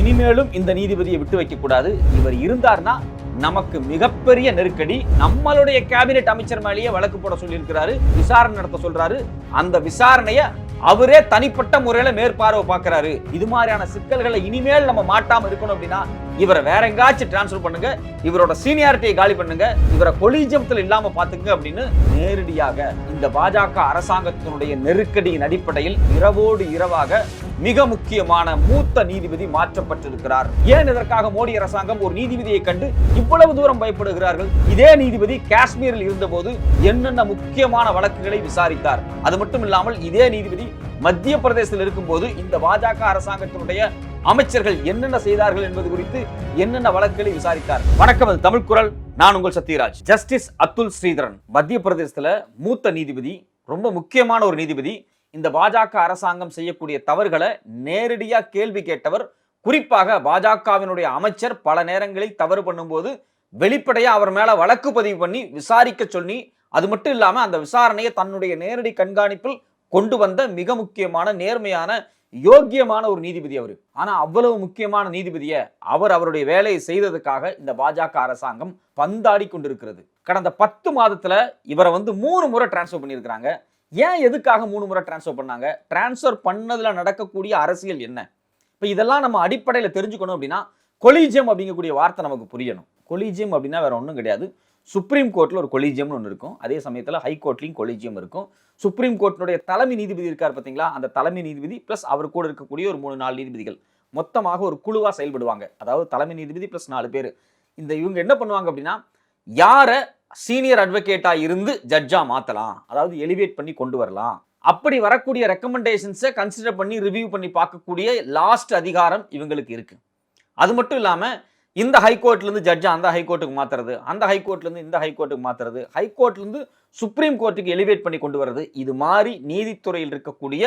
இனிமேலும் இந்த நீதிபதியை விட்டு வைக்க கூடாது. இவர் இருந்தார்னா நமக்கு மிகப்பெரிய நெருக்கடி. நம்மளுடைய கேபினெட் அமைச்சர் மேலேயே வழக்கு போட சொல்லியிருக்கிறாரு விசாரணை நடத்த சொல்றாரு. அந்த விசாரணையை அவரே தனிப்பட்ட முறையில மேற்பார்வை பார்க்கறாரு. இது மாதிரியான சிக்கல்களை இனிமேல் நம்ம மாட்டாம இருக்கணும் அப்படின்னா இவரை வேற எங்காச்சும் டிரான்ஸ்ஃபர் பண்ணுங்க இவரோட சீனியாரிட்டியை காலி பண்ணுங்க இவரை கொலிஜியத்தில் இல்லாம பாத்துங்க அப்படின்னு நேரடியாக இந்த பாஜக அரசாங்கத்தினுடைய நெருக்கடியின் அடிப்படையில் இரவோடு இரவாக மிக முக்கியமான மூத்த நீதிபதி மாற்றப்பட்டிருக்கிறார். ஏன் இதற்காக மோடி அரசாங்கம் ஒரு நீதிபதியை கண்டு இவ்வளவு தூரம் பயப்படுகிறார்கள்? இதே நீதிபதி காஷ்மீரில் இருந்தபோது என்னென்ன முக்கியமான வழக்குகளை விசாரித்தார்? அது மட்டும் இல்லாமல் இதே நீதிபதி மத்திய பிரதேசத்தில் இருக்கும்போது இந்த பாஜக அரசாங்கத்தினுடைய அமைச்சர்கள் என்னென்ன செய்தார்கள் என்பது குறித்து என்னென்ன வழக்குகளை விசாரித்தார் வணக்கம் அது தமிழ் குரல். நான் உங்கள் சத்யராஜ். ஜஸ்டிஸ் அத்துல் ஸ்ரீதரன் மத்திய பிரதேசத்தில் மூத்த நீதிபதி ரொம்ப முக்கியமான ஒரு நீதிபதி. இந்த பாஜக அரசாங்கம் செய்யக்கூடிய தவறுகளை நேரடியாக கேள்வி கேட்டவர் குறிப்பாக பாஜகவினுடைய அமைச்சர் பல நேரங்களில் தவறு பண்ணும்போது வெளிப்படையாக அவர் மேலே வழக்கு பதிவு பண்ணி விசாரிக்க சொல்லி அது மட்டும் இல்லாமல் அந்த விசாரணையை தன்னுடைய நேரடி கண்காணிப்பில் கொண்டு வந்த மிக முக்கியமான நேர்மையான யோக்கியமான ஒரு நீதிபதி அவர். ஆனால் அவ்வளவு முக்கியமான நீதிபதியை அவர் அவருடைய வேலையை செய்ததுக்காக இந்த பாஜக அரசாங்கம் பந்தாடி கொண்டிருக்கிறது. கடந்த பத்து மாதத்தில் இவரை வந்து மூணு முறை டிரான்ஸ்ஃபர் பண்ணியிருக்கிறாங்க. ஏன் எதுக்காக மூணு முறை டிரான்ஸ்ஃபர் பண்ணாங்க? டிரான்ஸ்ஃபர் பண்ணதில் நடக்கக்கூடிய அரசியல் என்ன? இப்போ இதெல்லாம் நம்ம அடிப்படையில் தெரிஞ்சுக்கணும் அப்படின்னா கொலீஜியம் அப்படிங்கக்கூடிய வார்த்தை நமக்கு புரியணும். கொலீஜியம் அப்படின்னா வேற ஒன்றும் கிடையாது. சுப்ரீம் கோர்ட்டில் ஒரு கொலீஜியம்னு ஒன்று இருக்கும். அதே சமயத்தில் ஹை கோர்ட்லேயும் கொலீஜியம் இருக்கும். சுப்ரீம் கோர்ட்டினுடைய தலைமை நீதிபதி இருக்கார் பார்த்தீங்களா அந்த தலைமை நீதிபதி ப்ளஸ் அவர் கூட இருக்கக்கூடிய ஒரு மூணு நாலு நீதிபதிகள். மொத்தமாக ஒரு குழுவாக செயல்படுவாங்க. அதாவது தலைமை நீதிபதி ப்ளஸ் நாலு பேர். இந்த இவங்க என்ன பண்ணுவாங்க அப்படின்னா யாரை சீனியர் அட்வொகேட்டாக இருந்து ஜட்ஜாக மாற்றலாம் அதாவது எலிவேட் பண்ணி கொண்டு வரலாம். அப்படி வரக்கூடிய ரெக்கமெண்டேஷன்ஸை கன்சிடர் பண்ணி ரிவ்யூ பண்ணி பார்க்கக்கூடிய லாஸ்ட் அதிகாரம் இவங்களுக்கு இருக்குது அது மட்டும் இல்லாமல் இந்த ஹைகோர்ட்லேருந்து ஜட்ஜை அந்த ஹைகோர்ட்டுக்கு மாத்துறது அந்த ஹைகோர்ட்லேருந்து இந்த ஹைகோர்ட்டுக்கு மாத்துறது ஹைகோர்ட்லேருந்து சுப்ரீம் கோர்ட்டுக்கு எலிவேட் பண்ணி கொண்டு வர்றது இது மாதிரி நீதித்துறையில் இருக்கக்கூடிய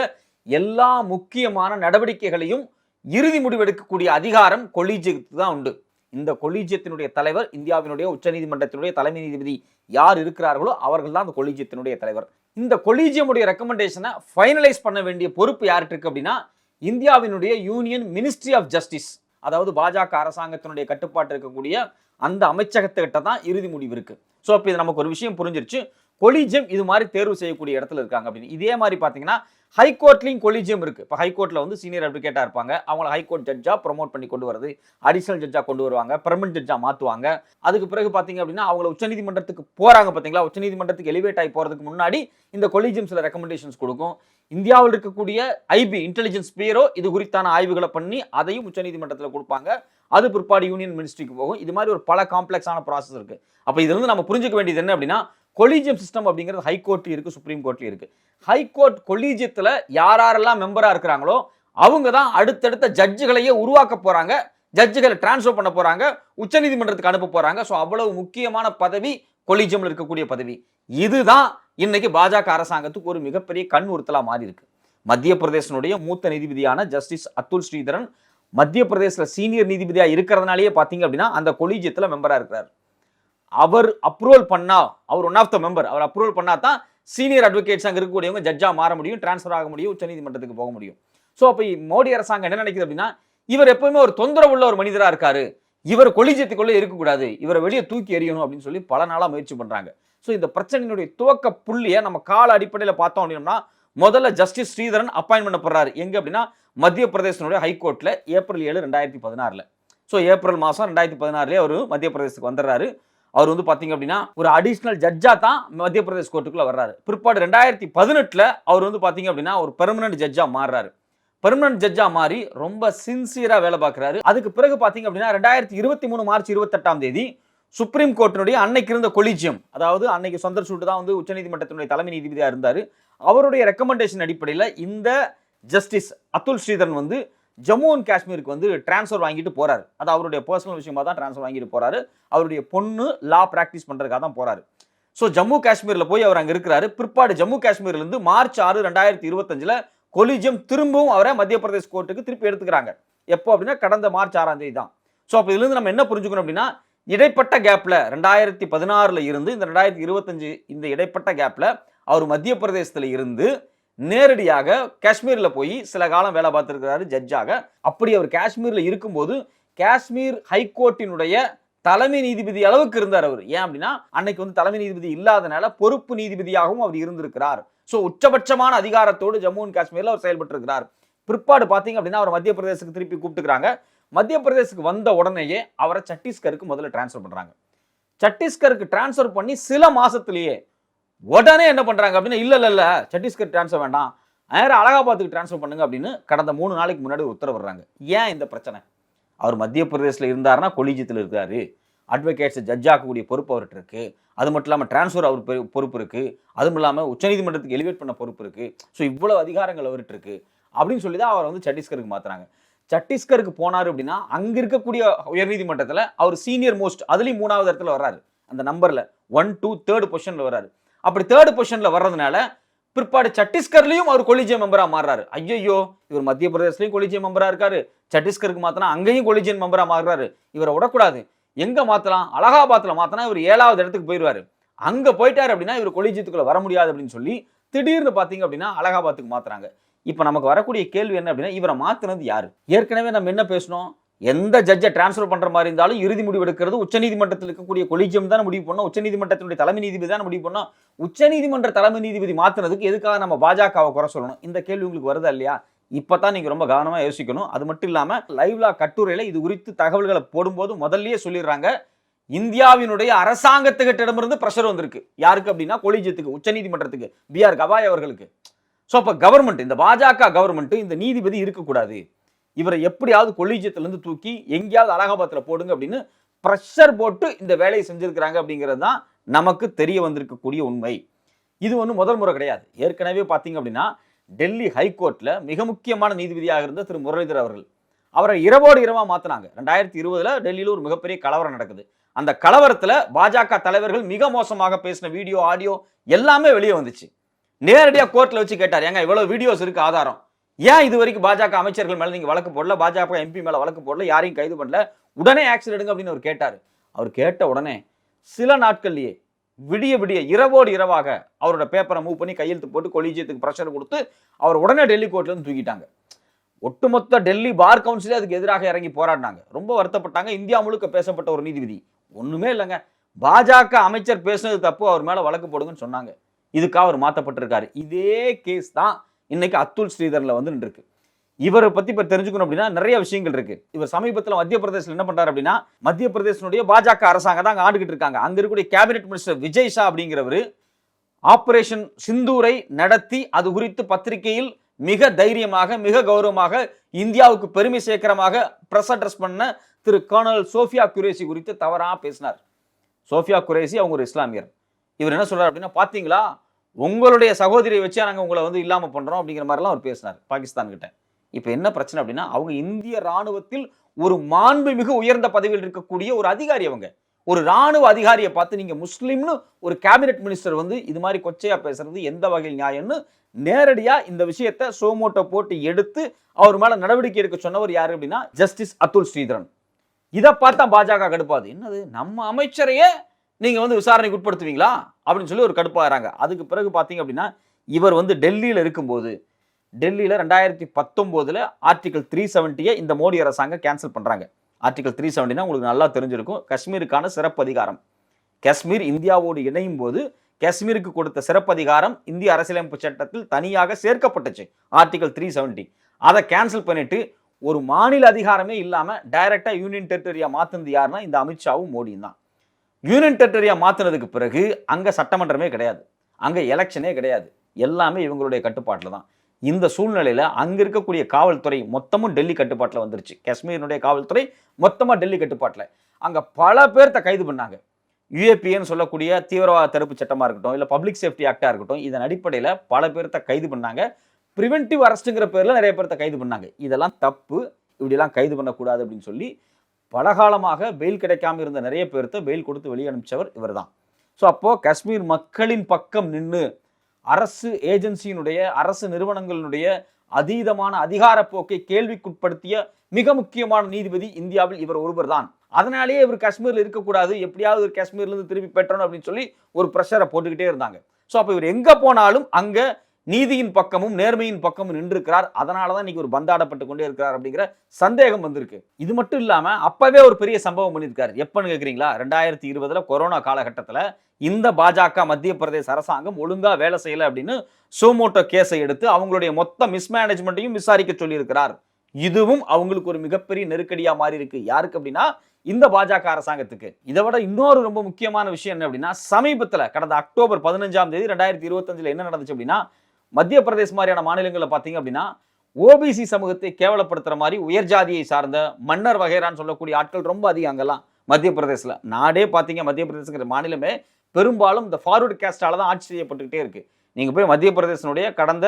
எல்லா முக்கியமான நடவடிக்கைகளையும் இறுதி முடிவெடுக்கக்கூடிய அதிகாரம் கொலீஜியத்துக்கு தான் உண்டு. இந்த கொலீஜியத்தினுடைய தலைவர் இந்தியாவினுடைய உச்சநீதிமன்றத்தினுடைய தலைமை நீதிபதி யார் இருக்கிறார்களோ அவர்கள் தான் அந்த கொலீஜியத்தினுடைய தலைவர். இந்த கொலீஜியமுடைய ரெக்கமெண்டேஷனை ஃபைனலைஸ் பண்ண வேண்டிய பொறுப்பு யார்கிட்ட இருக்கு அப்படின்னா இந்தியாவினுடைய யூனியன் மினிஸ்ட்ரி ஆஃப் ஜஸ்டிஸ் அதாவது பாஜக அரசாங்கத்தினுடைய கட்டுப்பாட்டு இருக்கக்கூடிய அந்த அமைச்சகத்துக்கிட்ட தான் இறுதி முடிவு இருக்கு. ஸோ இப்போ இது நமக்கு ஒரு விஷயம் புரிஞ்சிருச்சு. கொலீஜியம் இது மாதிரி தேர்வு செய்யக்கூடிய இடத்துல இருக்காங்க அப்படின்னு. இதே மாதிரி பார்த்தீங்கன்னா ஹைகோர்ட்லையும் கொலீஜியம் இருக்கு. இப்போ ஹைகோர்ட்ல வந்து சீனியர் அட்வொகேட்டா இருப்பாங்க. அவங்கள ஹைகோர்ட் ஜட்ஜா ப்ரொமோட் பண்ணி கொண்டு வரது அடிஷனல் ஜட்ஜா கொண்டு வருவாங்க பெர்மனன்ட் ஜட்ஜா மாற்றுவாங்க அதுக்கு பிறகு பார்த்தீங்க அப்படின்னா அவங்கள உச்சநீதிமன்றத்துக்கு போறாங்க பார்த்தீங்களா உச்சநீதிமன்றத்துக்கு எலிவேட் ஆகி போறதுக்கு முன்னாடி இந்த கொலீஜியம் சில ரெக்கமெண்டேஷன்ஸ் கொடுக்கும். இந்தியாவில் இருக்கக்கூடிய ஐபி இன்டெலிஜென்ஸ் பியூரோ இது குறித்தான ஆய்வுகளை பண்ணி அதையும் உச்சநீதிமன்றத்தில் கொடுப்பாங்க. அது பிற்பாடு யூனியன் மினிஸ்ட்ரிக்கு போகும். இது மாதிரி ஒரு பல காம்ப்ளெக்ஸான ப்ராசஸ் இருக்கு. அப்போ இதுலேருந்து நம்ம புரிஞ்சுக்க வேண்டியது என்ன அப்படின்னா கொலீஜியம் சிஸ்டம் அப்படிங்கிறது ஹை கோர்ட்லையும் இருக்கு சுப்ரீம் கோர்ட்லையும் இருக்கு. ஹை கோர்ட் கொலீஜியத்தில் யார் யாரெல்லாம் மெம்பராக இருக்கிறாங்களோ அவங்க தான் அடுத்தடுத்த ஜட்ஜுகளையே உருவாக்க போறாங்க. ஜட்ஜுகளை டிரான்ஸ்ஃபர் பண்ண போறாங்க. உச்சநீதிமன்றத்துக்கு அனுப்ப போறாங்க. ஸோ அவ்வளவு முக்கியமான பதவி கொலிஜியம்ல இருக்கக்கூடிய பதவி. இதுதான் இன்னைக்கு பாஜக அரசாங்கத்துக்கு ஒரு மிகப்பெரிய கண் உறுத்தலா மாறி இருக்கு. மத்திய பிரதேசனுடைய மூத்த நீதிபதியான ஜஸ்டிஸ் அத்துல் ஸ்ரீதரன் மத்திய பிரதேசல சீனியர் நீதிபதியா இருக்கிறதுனாலேயே பாத்தீங்க அப்படின்னா அந்த கொலீஜியத்துல மெம்பரா இருக்கிறார். அவர் அப்ரூவல் பண்ணா அவர் ஒன் ஆஃப் த மெம்பர் அவர் அப்ரூவல் பண்ணா தான் சீனியர் அட்வொகேட்ஸ் அங்கே இருக்கக்கூடியவங்க ஜட்ஜா மாற முடியும் டிரான்ஸ்ஃபர் ஆக முடியும் உச்சநீதிமன்றத்துக்கு போக முடியும். ஸோ அப்போ மோடி அரசாங்கம் என்ன நினைக்குது அப்படின்னா இவர் எப்பவுமே ஒரு தொந்தரவு உள்ள ஒரு மனிதராக இருக்காரு. இவர் கொலிஜியத்துக்குள்ளே இருக்கக்கூடாது. இவரை வெளியே தூக்கி எறியணும் அப்படின்னு சொல்லி பல நாளாக முயற்சி பண்ணுறாங்க ஸோ இந்த பிரச்சனையினுடைய துவக்க புள்ளியை நம்ம கால அடிப்படையில் பார்த்தோம் அப்படின்னா முதல்ல ஜஸ்டிஸ் ஸ்ரீதரன் அப்பாயின்மெண்ட் பண்ணப்படுறாரு எங்கே அப்படின்னா மத்திய பிரதேசனுடைய ஹைகோர்ட்டில் ஏப்ரல் ஏழு ரெண்டாயிரத்தி பதினாறில். ஸோ ஏப்ரல் மாதம் ரெண்டாயிரத்தி பதினாறுலேயே அவர் மத்திய பிரதேசத்துக்கு வந்துடுறாரு. அவர் வந்து பார்த்தீங்க அப்படின்னா ஒரு அடிஷ்னல் ஜட்ஜா தான் மத்திய பிரதேஷ் கோர்ட்டுக்குள்ளே வர்றாரு. பிற்பாடு ரெண்டாயிரத்தி பதினெட்டில் அவர் வந்து பார்த்தீங்க அப்படின்னா ஒரு பெர்மனன்ட் ஜட்ஜா மாறுறாரு. பெர்மனன்ட் ஜட்ஜா மாறி ரொம்ப சின்சியராக வேலை பார்க்குறாரு. அதுக்கு பிறகு பார்த்தீங்க அப்படின்னா ரெண்டாயிரத்தி இருபத்தி மூணு மார்ச் இருபத்தெட்டாம் தேதி சுப்ரீம் கோர்ட்டினுடைய அன்னைக்கு இருந்த கொலிஜியம் அதாவது அன்னைக்கு சொந்தர் சூட்டு தான் வந்து உச்சநீதிமன்றத்தினுடைய தலைமை நீதிபதியாக இருந்தார். அவருடைய ரெக்கமெண்டேஷன் அடிப்படையில் இந்த ஜஸ்டிஸ் அத்துல் ஸ்ரீதரன் வந்து ஜம்மு அண்ட் காஷ்மீருக்கு வந்து டிரான்ஸ்ஃபர் வாங்கிட்டு போறாரு. அது அவருடைய பர்சனல் விஷயமா தான் டிரான்ஸ்ஃபர் வாங்கிட்டு போறாரு. அவருடைய பொண்ணு லா ப்ராக்டிஸ் பண்றதுக்காக தான் போறாரு. ஸோ ஜம்மு காஷ்மீரில் போய் அவர் அங்கே இருக்கிறாரு. பிற்பாடு ஜம்மு காஷ்மீர்லேருந்து மார்ச் ஆறு ரெண்டாயிரத்தி இருபத்தஞ்சில் கொலிஜியம் திரும்பவும் அவரை மத்திய பிரதேஷ் கோர்ட்டுக்கு திருப்பி எடுத்துக்கிறாங்க. எப்போ அப்படின்னா கடந்த மார்ச் ஆறாம் தேதி தான். ஸோ அப்போ இதுலேருந்து நம்ம என்ன புரிஞ்சுக்கணும் அப்படின்னா இடைப்பட்ட கேப்பில் ரெண்டாயிரத்தி பதினாறில் இருந்து இந்த ரெண்டாயிரத்தி இருபத்தஞ்சு இந்த இடைப்பட்ட கேப்பில் அவர் மத்திய பிரதேசத்தில் இருந்து நேரடியாக காஷ்மீரில் போய் சில காலம் வேலை பார்த்துருக்கிறாரு ஜட்ஜாக அப்படி அவர் காஷ்மீரில் இருக்கும்போது காஷ்மீர் ஹைகோர்ட்டினுடைய தலைமை நீதிபதி அளவுக்கு இருந்தார் அவர். ஏன் அப்படின்னா அன்னைக்கு வந்து தலைமை நீதிபதி இல்லாதனால பொறுப்பு நீதிபதியாகவும் அவர் இருந்திருக்கிறார். ஸோ உச்சபட்சமான அதிகாரத்தோடு ஜம்மு அண்ட் காஷ்மீரில் அவர் செயல்பட்டிருக்கிறார். பிற்பாடு பார்த்தீங்க அப்படின்னா அவர் மத்திய பிரதேசத்துக்கு திருப்பி கூப்பிட்டுக்கிறாங்க. மத்திய பிரதேசத்துக்கு வந்த உடனேயே அவரை சத்தீஸ்கருக்கு முதல்ல டிரான்ஸ்ஃபர் பண்ணுறாங்க சத்தீஸ்கருக்கு டிரான்ஸ்ஃபர் பண்ணி சில மாதத்துலேயே உடனே என்ன பண்ணுறாங்க அப்படின்னா இல்லை இல்லை இல்லை சத்தீஸ்கர் டிரான்ஸ்ஃபர் வேண்டாம். நேரம் அலகாபாத்துக்கு டிரான்ஸ்ஃபர் பண்ணுங்க அப்படின்னு கடந்த மூணு நாளைக்கு முன்னாடி ஒரு உத்தரவு வர்றாங்க. ஏன் இந்த பிரச்சனை? அவர் மத்திய பிரதேசில் இருந்தாருன்னா கொலிஜியத்தில் இருக்காரு. அட்வொகேட்ஸை ஜட்ஜ் ஆக்கக்கூடிய பொறுப்பு அவர்கிட்ட இருக்குது அது மட்டும் இல்லாமல் டிரான்ஸ்ஃபர் அவர் பொறுப்பு இருக்குது அதுவும் இல்லாமல் உச்சநீதிமன்றத்துக்கு எலிவேட் பண்ண பொறுப்பு இருக்குது ஸோ இவ்வளோ அதிகாரங்கள் அவர்கிட்ட இருக்குது அப்படின்னு சொல்லி தான் அவரை வந்து சத்தீஸ்கருக்கு மாற்றுறாங்க சத்தீஸ்கருக்கு போனார் அப்படின்னா அங்கே இருக்கக்கூடிய உயர்நீதிமன்றத்தில் அவர் சீனியர் மோஸ்ட் அதுலேயும் மூணாவது இடத்துல வர்றாரு. அந்த நம்பரில் ஒன் டூ தேர்டு பொசிஷனில் வர்றாரு. அப்படி தேர்டு பொசிஷனில் வர்றதுனால பிற்பாடு சட்டீஸ்கர்லேயும் அவர் கொலிஜியம் மெம்பராக மாறுறாரு. ஐயையோ இவர் மத்திய பிரதேசத்துலையும் கொலிஜியம் மெம்பராக இருக்காரு. சத்தீஸ்கருக்கு மாற்றினா அங்கேயும் கொலிஜியன் மெம்பராக மாறுறாரு. இவரை விடக்கூடாது. எங்கே மாற்றலாம் அலகாபாத்தில் மாற்றினா இவர் ஏழாவது இடத்துக்கு போயிடுவார் அங்கே போயிட்டார் அப்படின்னா இவர் கொலிஜியத்துக்குள்ள வர முடியாது அப்படின்னு சொல்லி திடீர்னு பார்த்தீங்க அப்படின்னா அலகாபாத்துக்கு மாத்துறாங்க. இப்போ நமக்கு வரக்கூடிய கேள்வி என்ன அப்படின்னா இவரை மாத்துனது யார்? ஏற்கனவே நம்ம என்ன பேசணும் எந்த ஜட்ஜை டிரான்ஸ்ஃபர் பண்ணுற மாதிரி இருந்தாலும் இறுதி முடிவு எடுக்கிறது உச்சநீதிமன்றத்தில் இருக்கக்கூடிய கொலிஜியம் தான் முடிவு பண்ணோம். உச்சநீதிமன்றத்தினுடைய தலைமை நீதிபதி தான் முடிவு பண்ணோம். உச்சநீதிமன்ற தலைமை நீதிபதி மாற்றினதுக்கு எதுக்காக நம்ம பாஜகவை குறை சொல்லணும்? இந்த கேள்வி உங்களுக்கு வருதா இல்லையா? இப்போ தான் நீங்கள் ரொம்ப கவனமாக யோசிக்கணும். அது மட்டும் இல்லாமல் லைவ்லா கட்டுரையில் இது குறித்து தகவல்களை போடும்போது முதல்லயே சொல்லிடுறாங்க. இந்தியாவினுடைய அரசாங்கத்துக்கிட்டிடமிருந்து ப்ரெஷர் வந்திருக்கு. யாருக்கு அப்படின்னா கொலிஜியத்துக்கு உச்சநீதிமன்றத்துக்கு பி ஆர் கவாய் அவர்களுக்கு. ஸோ அப்போ கவர்மெண்ட் இந்த பாஜக கவர்மெண்ட் இந்த நீதிபதி இருக்கக்கூடாது. இவரை எப்படியாவது கொலிஜியத்திலேருந்து தூக்கி எங்கேயாவது அலகாபாத்தில் போடுங்க அப்படின்னு ப்ரெஷர் போட்டு இந்த வேலையை செஞ்சுருக்கிறாங்க அப்படிங்கிறது தான் நமக்கு தெரிய வந்திருக்கக்கூடிய உண்மை. இது ஒன்றும் முதல் முறை கிடையாது. ஏற்கனவே பார்த்தீங்க அப்படின்னா டெல்லி ஹைகோர்ட்டில் மிக முக்கியமான நீதிபதியாக இருந்த திரு முரளிதர் அவர்கள் அவரை இரவோடு இரவாக மாற்றினாங்க ரெண்டாயிரத்தி இருபதில் டெல்லியில் ஒரு மிகப்பெரிய கலவரம் நடக்குது. அந்த கலவரத்தில் பாஜக தலைவர்கள் மிக மோசமாக பேசின வீடியோ ஆடியோ எல்லாமே வெளியே வந்துச்சு. நேரடியாக கோர்ட்டில் வச்சு கேட்டார். ஏங்க இவ்வளோ வீடியோஸ் இருக்கு ஆதாரம். ஏன் இது வரைக்கும் பாஜக அமைச்சர்கள் மேலே நீங்கள் வழக்கு போடல பாஜக எம்பி மேலே வழக்கு போடல யாரையும் கைது பண்ணல? உடனே ஆக்ஷன் எடுங்க அப்படின்னு அவர் கேட்டார். அவர் கேட்ட உடனே சில நாட்கள்லேயே விடிய விடிய இரவோடு இரவாக அவரோட பேப்பரை மூவ் பண்ணி கையெழுத்து போட்டு கொலிஜியத்துக்கு ப்ரெஷர் கொடுத்து அவர் உடனே டெல்லி கோர்ட்லேருந்து தூக்கிட்டாங்க. ஒட்டுமொத்த டெல்லி பார் கவுன்சிலே அதுக்கு எதிராக இறங்கி போராடினாங்க. ரொம்ப வருத்தப்பட்டாங்க. இந்தியா முழுக்க பேசப்பட்ட ஒரு நீதிபதி ஒன்றுமே இல்லைங்க. பாஜக அமைச்சர் பேசுனது தப்பு அவர் மேலே வழக்கு போடுங்கன்னு சொன்னாங்க. இதுக்காக அவர் மாற்றப்பட்டிருக்காரு இதே கேஸ் தான் இன்னைக்கு அத்துல் ஸ்ரீதரில் வந்து நின்றுருக்கு. இவரை பத்தி இப்ப தெரிஞ்சுக்கணும் அப்படின்னா நிறைய விஷயங்கள் இருக்கு. இவர் சமீபத்தில் மத்திய பிரதேசில் என்ன பண்றாரு அப்படின்னா மத்திய பிரதேசனுடைய பாஜக அரசாங்கம் தான் ஆண்டுகிட்டு இருக்காங்க. அங்க இருக்கக்கூடிய கேபினெட் மினிஸ்டர் விஜய் ஷா அப்படிங்கிறவர் ஆபரேஷன் சிந்தூரை நடத்தி அது குறித்து பத்திரிகையில் மிக தைரியமாக மிக கௌரவமாக இந்தியாவுக்கு பெருமை சேர்க்கிறமாக ப்ரெஸ் அட்ரஸ் பண்ண திரு கர்னல் சோஃபியா குரேசி குறித்து தவறாக பேசினார். சோஃபியா குரேசி அவங்க ஒரு இஸ்லாமியர். இவர் என்ன சொல்றாரு அப்படின்னா பாத்தீங்களா? உங்களுடைய சகோதரியை வச்சு நாங்கள் உங்களை வந்து இல்லாமல் பண்ணுறோம் அப்படிங்கிற மாதிரிலாம் அவர் பேசினார் பாகிஸ்தான் கிட்ட இப்போ என்ன பிரச்சனை அப்படின்னா அவங்க இந்திய ராணுவத்தில் ஒரு மாண்புமிகு உயர்ந்த பதவியில் இருக்கக்கூடிய ஒரு அதிகாரி அவங்க. ஒரு ராணுவ அதிகாரியை பார்த்து நீங்கள் முஸ்லீம்னு ஒரு கேபினெட் மினிஸ்டர் வந்து இது மாதிரி கொச்சையாக பேசுறது எந்த வகையில் நியாயம்னு நேரடியாக இந்த விஷயத்தை சோமோட்டோ போட்டு எடுத்து அவர் மேலே நடவடிக்கை எடுக்க சொன்னவர் யார் அப்படின்னா ஜஸ்டிஸ் அத்துல் ஸ்ரீதரன். இதை பார்த்தா பாஜக கடுப்பாது என்னது? நம்ம அமைச்சரையே நீங்கள் வந்து விசாரணைக்கு உட்படுத்துவீங்களா? அப்படின்னு சொல்லி ஒரு கடுப்பாகிறாங்க அதுக்கு பிறகு பார்த்தீங்க அப்படின்னா இவர் வந்து டெல்லியில் இருக்கும்போது டெல்லியில் ரெண்டாயிரத்தி பத்தொம்போதில் ஆர்டிகல் த்ரீ செவன்ட்டியை இந்த மோடி அரசாங்கம் கேன்சல் பண்ணுறாங்க ஆர்டிகல் த்ரீ செவன்ட்டினா உங்களுக்கு நல்லா தெரிஞ்சிருக்கும். காஷ்மீருக்கான சிறப்பு அதிகாரம். காஷ்மீர் இந்தியாவோடு இணையும் போது காஷ்மீருக்கு கொடுத்த சிறப்பு அதிகாரம் இந்திய அரசியலமைப்பு சட்டத்தில் தனியாக சேர்க்கப்பட்டுச்சு ஆர்டிகல் த்ரீ செவன்ட்டி அதை கேன்சல் பண்ணிட்டு ஒரு மாநில அதிகாரமே இல்லாமல் டைரெக்டாக யூனியன் டெரிட்டரியாக மாற்றினது யாருன்னா இந்த அமித்ஷாவும் மோடியும் தான். யூனியன் டெரிட்டரியாக மாற்றினதுக்கு பிறகு அங்கே சட்டமன்றமே கிடையாது. அங்கே எலெக்ஷனே கிடையாது. எல்லாமே இவங்களுடைய கட்டுப்பாட்டில் தான். இந்த சூழ்நிலையில் அங்கே இருக்கக்கூடிய காவல்துறை மொத்தமும் டெல்லி கட்டுப்பாட்டில் வந்துருச்சு. காஷ்மீரினுடைய காவல்துறை மொத்தமாக டெல்லி கட்டுப்பாட்டில். அங்கே பல பேர்த்த கைது பண்ணாங்க. யூஏபிஏன்னு சொல்லக்கூடிய தீவிரவாத தடுப்பு சட்டமாக இருக்கட்டும் இல்லை பப்ளிக் சேஃப்டி ஆக்டாக இருக்கட்டும் இதன் அடிப்படையில் பல பேர்த்த கைது பண்ணாங்க. ப்ரிவென்டிவ் அரெஸ்ட்டுங்கிற பேரில் நிறைய பேர்த்த கைது பண்ணாங்க. இதெல்லாம் தப்பு. இப்படிலாம் கைது பண்ணக்கூடாது அப்படின்னு சொல்லி பலகாலமாக பெயில் கிடைக்காம இருந்த நிறைய பேர்த்த பெயில் கொடுத்து வெளியே அனுப்பிச்சவர் இவர் தான் ஸோ அப்போது காஷ்மீர் மக்களின் பக்கம் நின்று அரசு ஏஜென்சியினுடைய அரசு நிறுவனங்களினுடைய அதீதமான அதிகார போக்கை கேள்விக்குட்படுத்திய மிக முக்கியமான நீதிபதி இந்தியாவில் இவர் ஒருவர் தான் அதனாலேயே இவர் காஷ்மீரில் இருக்கக்கூடாது எப்படியாவது ஒரு காஷ்மீர்லேருந்து திரும்பி திருப்பி பெற்றணும் அப்படின்னு சொல்லி ஒரு ப்ரெஷரை போட்டுக்கிட்டே இருந்தாங்க. ஸோ அப்போ இவர் எங்கே போனாலும் அங்கே நீதியின் பக்கமும் நேர்மையின் பக்கமும் நின்றிருக்கிறார். அதனால தான் இன்னைக்கு ஒரு பந்தாடப்பட்டு கொண்டே இருக்கிறார் அப்படிங்கிற சந்தேகம் வந்திருக்கு. இது மட்டும் இல்லாமல் அப்பவே ஒரு பெரிய சம்பவம் பண்ணியிருக்காரு. எப்பன்னு கேட்குறீங்களா ரெண்டாயிரத்தி இருபதுல கொரோனா காலகட்டத்தில் இந்த பாஜக மத்திய பிரதேச அரசாங்கம் ஒழுங்காக வேலை செய்யலை அப்படின்னு சோமோட்டோ கேஸை எடுத்து அவங்களுடைய மொத்த மிஸ்மேனேஜ்மெண்ட்டையும் விசாரிக்க சொல்லியிருக்கிறார். இதுவும் அவங்களுக்கு ஒரு மிகப்பெரிய நெருக்கடியாக மாறி இருக்கு யாருக்கு அப்படின்னா இந்த பாஜக அரசாங்கத்துக்கு. இதை விட இன்னொரு ரொம்ப முக்கியமான விஷயம் என்ன அப்படின்னா சமீபத்தில் கடந்த அக்டோபர் பதினஞ்சாம் தேதி ரெண்டாயிரத்தி இருபத்தஞ்சில் என்ன நடந்துச்சு அப்படின்னா மத்திய பிரதேஷ் மாதிரியான மாநிலங்களில் பார்த்தீங்க அப்படின்னா ஓபிசி சமூகத்தை கேவலப்படுத்துகிற மாதிரி உயர் ஜாதியை சார்ந்த மன்னர் வகைரான்னு சொல்லக்கூடிய ஆட்கள் ரொம்ப அதிகம் அங்கெல்லாம் மத்திய பிரதேசத்தில் நாடே பார்த்தீங்க மத்திய பிரதேசங்கிற மாநிலமே பெரும்பாலும் இந்த ஃபார்வர்டு கேஸ்டால் தான் ஆட்சி செய்யப்பட்டுக்கிட்டே இருக்குது நீங்கள் போய் மத்திய பிரதேசனுடைய கடந்த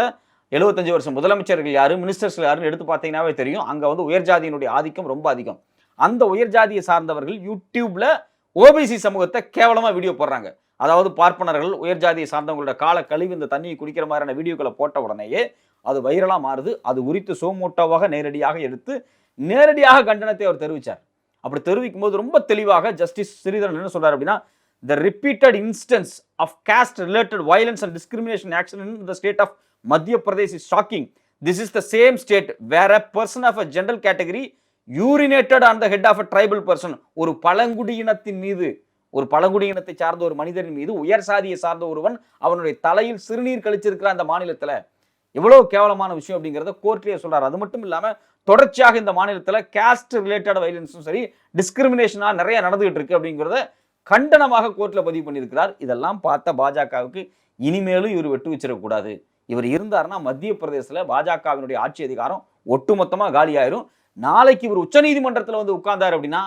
எழுபத்தஞ்சு வருஷம் முதலமைச்சர்கள் யாரும் மினிஸ்டர்ஸ் யாருன்னு எடுத்து பார்த்தீங்கன்னாவே தெரியும். அங்கே வந்து உயர் ஜாதியினுடைய ஆதிக்கம் ரொம்ப அதிகம். அந்த உயர் ஜாதியை சார்ந்தவர்கள் யூடியூப்பில் ஓபிசி சமூகத்தை கேவலமாக வீடியோ போடுறாங்க. அதாவது பார்ப்பனர்கள் உயர் ஜாதியை சார்ந்தவங்களோட கால கழிவு இந்த தண்ணியை குடிக்கிற மாதிரியான வீடியோக்களை போட்ட உடனேயே அது வைரலாக மாறுது. அது உரித்து சோமோட்டோவாக நேரடியாக எடுத்து நேரடியாக கண்டனத்தை அவர் தெரிவித்தார் அப்படி தெரிவிக்கும் போது ரொம்ப தெளிவாக ஜஸ்டிஸ் ஸ்ரீதரன் என்ன சொல்கிறார் அப்படின்னா the repeated instance of caste related violence and discrimination action in the state of Madhya Pradesh is shocking this is the same state where a person of a general category urinated on the head of a tribal person ஒரு பழங்குடியினத்தின் மீது ஒரு பழங்குடியினத்தை சார்ந்த ஒரு மனிதரின் மீது உயர் சாதியை சார்ந்த ஒருவன் அவனுடைய தலையில் சிறுநீர் கழிச்சிருக்கிற அந்த மாநிலத்தில். எவ்வளவு கேவலமான விஷயம் அப்படிங்கிறத கோர்ட்லேயே சொல்றாரு. அது மட்டும் இல்லாமல் தொடர்ச்சியாக இந்த மாநிலத்தில் கேஸ்ட் ரிலேட்டட் வைலன்ஸும் சரி டிஸ்கிரிமினேஷனாக நிறைய நடந்துகிட்டு இருக்கு அப்படிங்கிறத கண்டனமாக கோர்ட்டில் பதிவு பண்ணியிருக்கிறார். இதெல்லாம் பார்த்த பாஜகவுக்கு இனிமேலும் இவர் வெட்டு வச்சிடக்கூடாது இவர் இருந்தாருன்னா மத்திய பிரதேசத்தில் பாஜகவினுடைய ஆட்சி அதிகாரம் ஒட்டுமொத்தமாக காலியாயிரும். நாளைக்கு இவர் உச்சநீதிமன்றத்தில் வந்து உட்கார்ந்தார் அப்படின்னா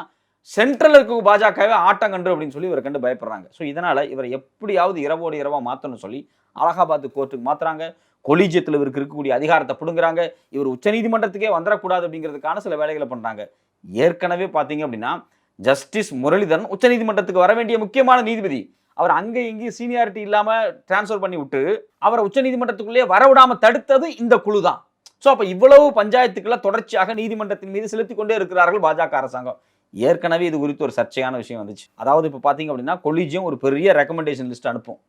சென்ட்ரல் இருக்க பாஜகவே ஆட்டம் கண்டு அப்படின்னு சொல்லி இவரை கண்டு பயப்படுறாங்க. ஸோ இதனால் இவரை எப்படியாவது இரவோடு இரவாக மாற்றணும் சொல்லி அலகாபாத் கோர்ட்டுக்கு மாத்துறாங்க. கொலிஜியத்தில் இவருக்கு இருக்கக்கூடிய அதிகாரத்தை பிடுங்குறாங்க. இவர் உச்சநீதிமன்றத்துக்கே வந்துடக்கூடாது அப்படிங்கிறதுக்கான சில வேலைகளை பண்ணுறாங்க ஏற்கனவே பார்த்தீங்க அப்படின்னா ஜஸ்டிஸ் முரளிதரன் உச்சநீதிமன்றத்துக்கு வர வேண்டிய முக்கியமான நீதிபதி. அவர் அங்கே இங்கேயும் சீனியாரிட்டி இல்லாமல் டிரான்ஸ்ஃபர் பண்ணி விட்டு அவரை உச்சநீதிமன்றத்துக்குள்ளேயே வரவிடாமல் தடுத்தது இந்த குழு தான். ஸோ அப்போ இவ்வளவு பஞ்சாயத்துக்களை தொடர்ச்சியாக நீதிமன்றத்தின் மீது செலுத்தி கொண்டே இருக்கிறார்கள் பாஜக அரசாங்கம். ஏற்கனவே இது குறித்து ஒரு சர்ச்சையான விஷயம் வந்துச்சு. அதாவது இப்போ பார்த்தீங்க அப்படின்னா கொலிஜியம் ஒரு பெரிய ரெக்கமெண்டேஷன் லிஸ்ட் அனுப்பும்.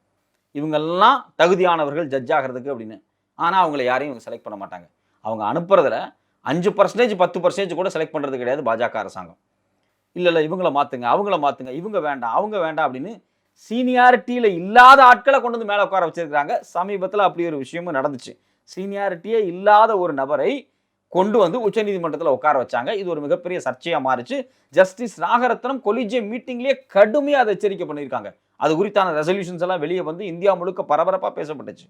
இவங்கெல்லாம் தகுதியானவர்கள் ஜட்ஜ் ஆகிறதுக்கு அப்படின்னு. ஆனால் அவங்கள யாரையும் இவங்க செலக்ட் பண்ண மாட்டாங்க. அவங்க அனுப்புறதுல அஞ்சு பர்சன்டேஜ் பத்து பர்சன்டேஜ் கூட செலக்ட் பண்ணுறது கிடையாது பாஜக அரசாங்கம். இல்லை இல்லை இவங்கள மாற்றுங்க அவங்கள மாற்றுங்க இவங்க வேண்டாம் அவங்க வேண்டாம் அப்படின்னு சீனியாரிட்டியில் இல்லாத ஆட்களை கொண்டு வந்து மேலே உட்கார வச்சிருக்கிறாங்க. சமீபத்தில் அப்படி ஒரு விஷயமும் நடந்துச்சு. சீனியாரிட்டியே இல்லாத ஒரு நபரை கொண்டு வந்து உச்சநீதிமன்றத்தில் உட்கார வச்சாங்க. இது ஒரு மிகப்பெரிய சர்ச்சையாக மாறிச்சு. ஜஸ்டிஸ் நாகரத்னம் கொலிஜியம் மீட்டிங்லேயே கடுமையாக அதை எச்சரிக்கை பண்ணியிருக்காங்க. அது குறித்தான ரெசல்யூஷன்ஸ் எல்லாம் வெளியே வந்து இந்தியா முழுக்க பரபரப்பாக பேசப்பட்டுச்சு.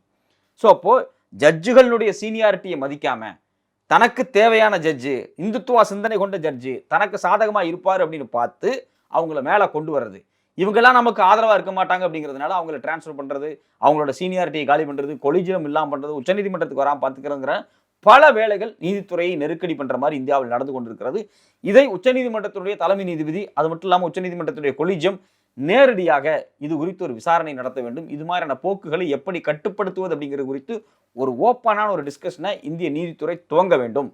ஸோ அப்போது ஜட்ஜுகளுடைய சீனியாரிட்டியை மதிக்காம தனக்கு தேவையான ஜட்ஜு இந்துத்துவ சிந்தனை கொண்ட ஜட்ஜு தனக்கு சாதகமாக இருப்பார் அப்படின்னு பார்த்து அவங்கள மேலே கொண்டு வர்றது. இவங்கெல்லாம் நமக்கு ஆதரவாக இருக்க மாட்டாங்க அப்படிங்கிறதுனால அவங்கள டிரான்ஸ்ஃபர் பண்ணுறது அவங்களோட சீனியாரிட்டியை காலி பண்ணுறது கொலிஜியம் இல்லாமல் பண்ணுறது உச்சநீதிமன்றத்துக்கு வராமல் பார்த்துக்கிறதுங்கிற பல வேலைகள் நீதித்துறையை நெருக்கடி பண்ணுற மாதிரி இந்தியாவில் நடந்து கொண்டிருக்கிறது. இதை உச்சநீதிமன்றத்தினுடைய தலைமை நீதிபதி அது மட்டும் இல்லாமல் உச்சநீதிமன்றத்துடைய கொலிஜியம் நேரடியாக இது குறித்து ஒரு விசாரணை நடத்த வேண்டும். இது மாதிரியான போக்குகளை எப்படி கட்டுப்படுத்துவது அப்படிங்கிறது குறித்து ஒரு ஓப்பனான ஒரு டிஸ்கஷனை இந்திய நீதித்துறை துவங்க வேண்டும்.